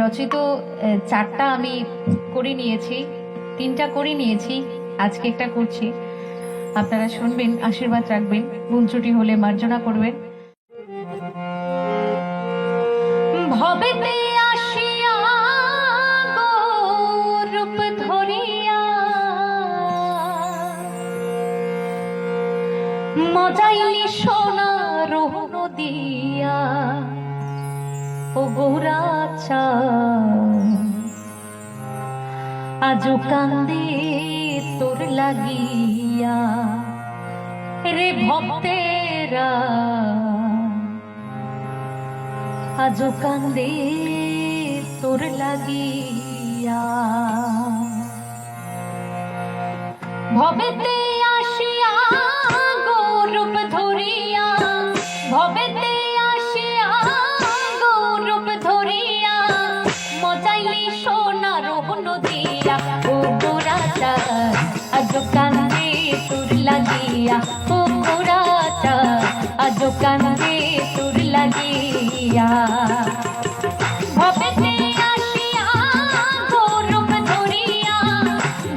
রচিত চারটা আমি করে নিয়েছি, তিনটা করে নিয়েছি, আজকে একটা করছি। আপনারা শুনবেন, আশীর্বাদ রাখবেন, ভুল হলে মার্জনা করবেন। মজাইলি সোনা রোহন দিয়া। ও গৌরাচা। আজো কান্দে তোর লাগিয়া রে ভক্তেরা। আজো কান্দে তোর লাগিয়া। ভবেতে তোর লাগিয়া ও গোরাটা আজ কান্দে তোর লাগিয়া ভবেতে আসিয়া গো ধরিয়া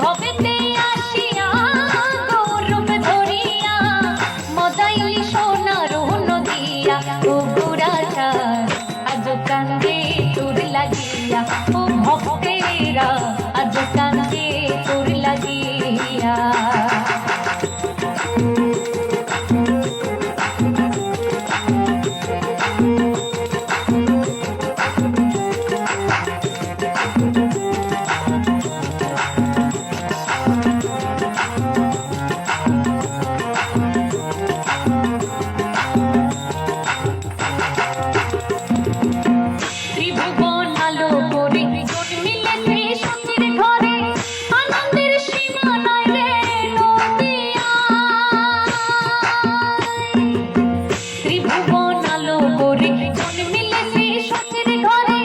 ভবেতে আসিয়া গো ধরিয়া মজাইলি সোনা রোহন দিয়া আজ কান্দে তোর লাগিয়া ও ভক্তেরা আজ কান্দে তোর লাগিয়া করে। জন্মিলে সচির ঘরে,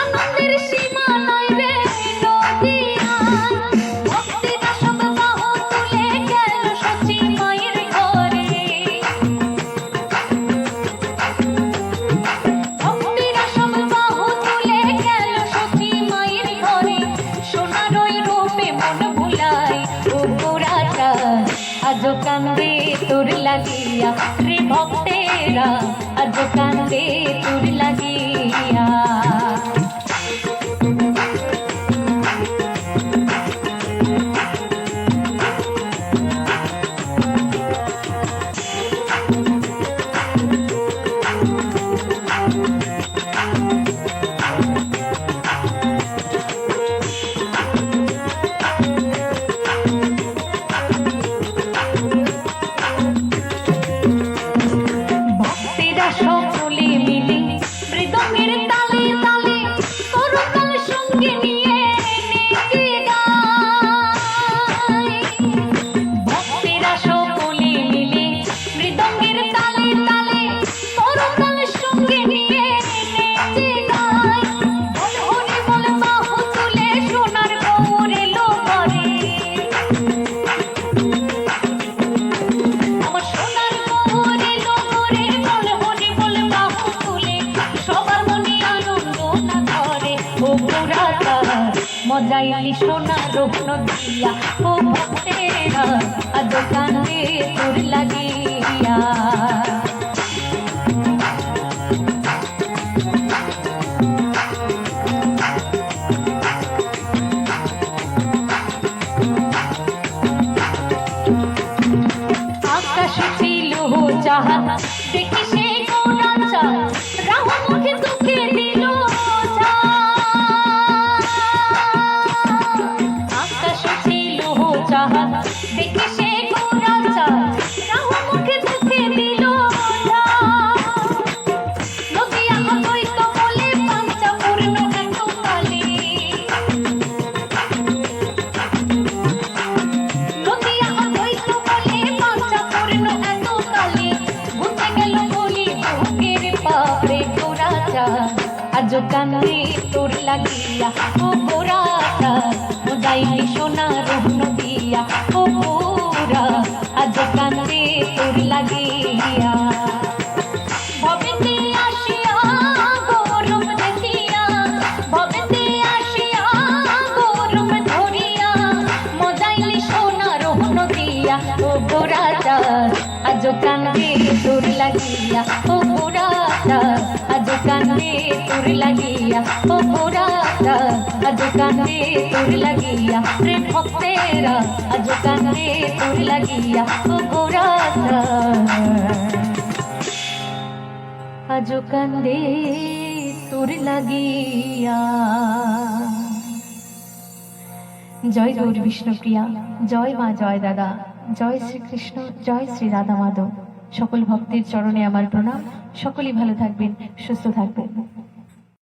আনন্দের সীমা নাই রে নদিয়া। ভক্তিরা সব বাহ তুলে গেল সচি মায়ের ঘরে। ভক্তিরা সব বাহু তুলে গেল সখী মায়ের ঘরে। সোনার ওই রূপে মন ভুলাই, ও আজ কান্দে তোর লাগিয়া রে ভক্তেরা কান্দে তোর লাগিয়া মজাইলি সোনা দিয়া। ও তোর লাগিয়া। আকাশ ছিল যাহা দেখি কান্দে তোর লাগিয়া ও গোরাটা ও যাইলি সোনা রহন দিয়া ও আজ কান্দে তোর লাগিয়া ও গোরাটা আজ কান্দে তোর লাগিয়া ও গোরাটা আজ কান্দে তোর লাগিয়া প্রেম ভক্তেরা আজ কান্দে তোর লাগিয়া ও গোরাটা আজ কান্দে তোর লাগিয়া জয় গৌর বিষ্ণুপ্রিয়া জয় মা জয় দাদা জয় শ্রীকৃষ্ণ, জয় শ্রী রাধা মাধব সকল ভক্তের চরণে আমার প্রণাম। সকলেই ভালো থাকবেন, সুস্থ থাকবেন।